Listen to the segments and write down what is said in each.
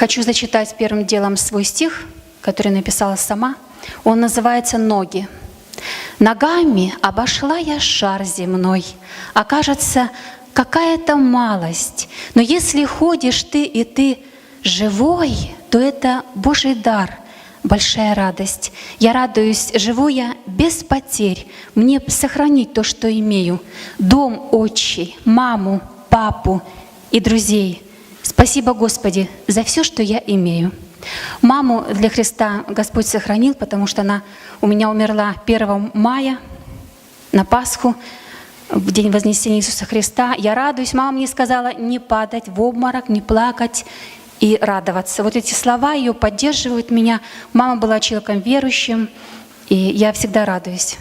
Хочу зачитать первым делом свой стих, который написала сама. Он называется «Ноги». Ногами обошла я шар земной, окажется какая-то малость. Но если ходишь ты и ты живой, то это Божий дар, большая радость. Я радуюсь, живу я без потерь. Мне сохранить то, что имею. Дом отчий, маму, папу и друзей. Спасибо, Господи, за все, что я имею. Маму для Христа Господь сохранил, потому что она у меня умерла 1 мая на Пасху, в день Вознесения Иисуса Христа. Я радуюсь. Мама мне сказала не падать в обморок, не плакать и радоваться. Вот эти слова ее поддерживают меня. Мама была человеком верующим, и я всегда радуюсь.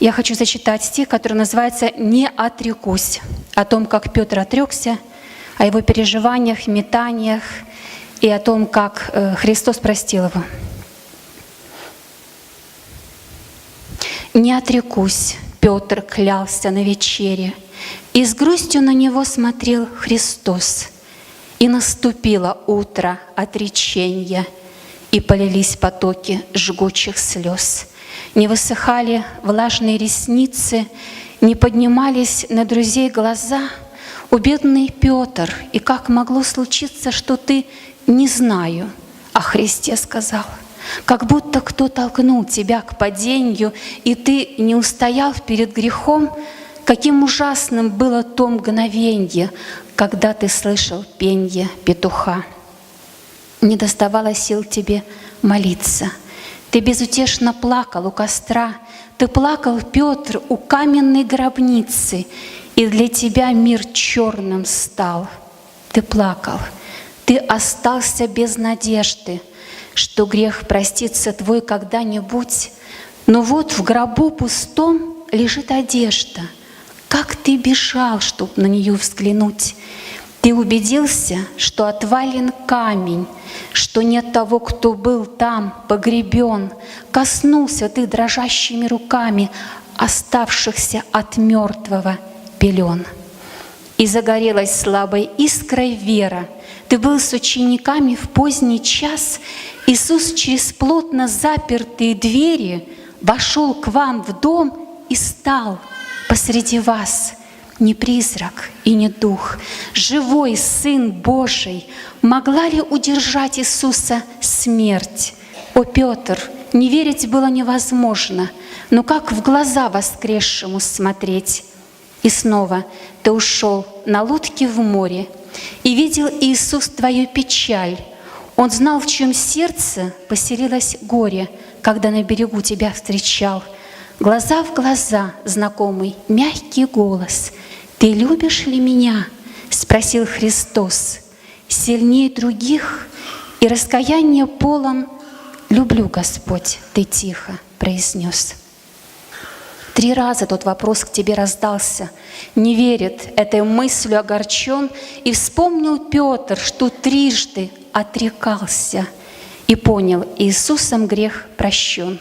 Я хочу зачитать стих, который называется «Не отрекусь», о том, как Петр отрекся, о его переживаниях, метаниях – и о том, как э, Христос простил его. «Не отрекусь», — Петр клялся на вечере, и с грустью на него смотрел Христос. И наступило утро отречения, и полились потоки жгучих слез. Не высыхали влажные ресницы, не поднимались на друзей глаза. У бедный Петр, и как могло случиться, что ты не знаю, о Христе сказал. Как будто кто толкнул тебя к падению, и ты не устоял перед грехом, каким ужасным было то мгновенье, когда ты слышал пенье петуха. Не доставало сил тебе молиться. Ты безутешно плакал у костра, ты плакал, Петр, у каменной гробницы, и для тебя мир черным стал. Ты плакал — ты остался без надежды, что грех простится твой когда-нибудь. Но вот в гробу пустом лежит одежда. Как ты бежал, чтоб на нее взглянуть? Ты убедился, что отвален камень, что нет того, кто был там погребен. Коснулся ты дрожащими руками оставшихся от мертвого пелен. И загорелась слабой искрой вера — ты был с учениками в поздний час. Иисус через плотно запертые двери вошел к вам в дом и стал посреди вас. Не призрак и не дух, живой Сын Божий. Могла ли удержать Иисуса смерть? О, Петр, не верить было невозможно, но как в глаза воскресшему смотреть? И снова ты ушел на лодке в море, и видел Иисус твою печаль. Он знал, в чем сердце поселилось горе, когда на берегу тебя встречал. Глаза в глаза, знакомый, мягкий голос. «Ты любишь ли меня?» — спросил Христос. Сильнее других и раскаяние полон «Люблю, Господь», — ты тихо произнес. Три раза тот вопрос к тебе раздался. Не верит, этой мыслью огорчен, и вспомнил Петр, что трижды отрекался, и понял, Иисусом грех прощен.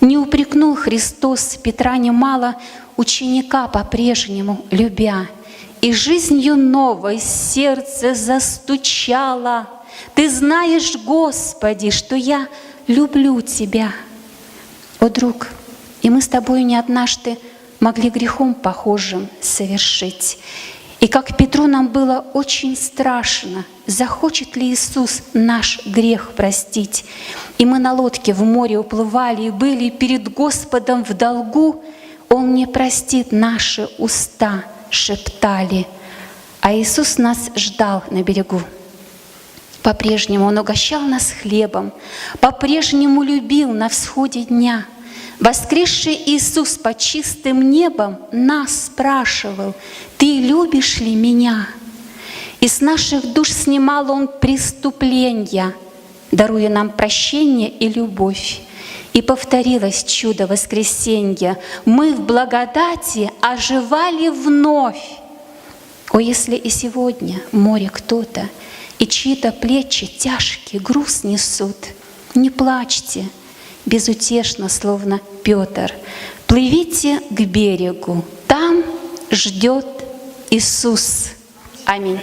Не упрекнул Христос Петра немало, ученика по-прежнему любя, и жизнью новой сердце застучало. Ты знаешь, Господи, что я люблю Тебя. О, друг, и мы с тобой не однажды могли грехом похожим совершить. И как Петру нам было очень страшно, захочет ли Иисус наш грех простить. И мы на лодке в море уплывали и были перед Господом в долгу, Он не простит наши уста, шептали. А Иисус нас ждал на берегу. По-прежнему Он угощал нас хлебом, по-прежнему любил на всходе дня — Воскресший Иисус под чистым небом нас спрашивал, «Ты любишь ли меня?» И с наших душ снимал Он преступления, даруя нам прощение и любовь. И повторилось чудо воскресенья. Мы в благодати оживали вновь. О, если и сегодня море кто-то и чьи-то плечи тяжкий груз несут, не плачьте — безутешно, словно Петр. Плывите к берегу, там ждет Иисус. Аминь.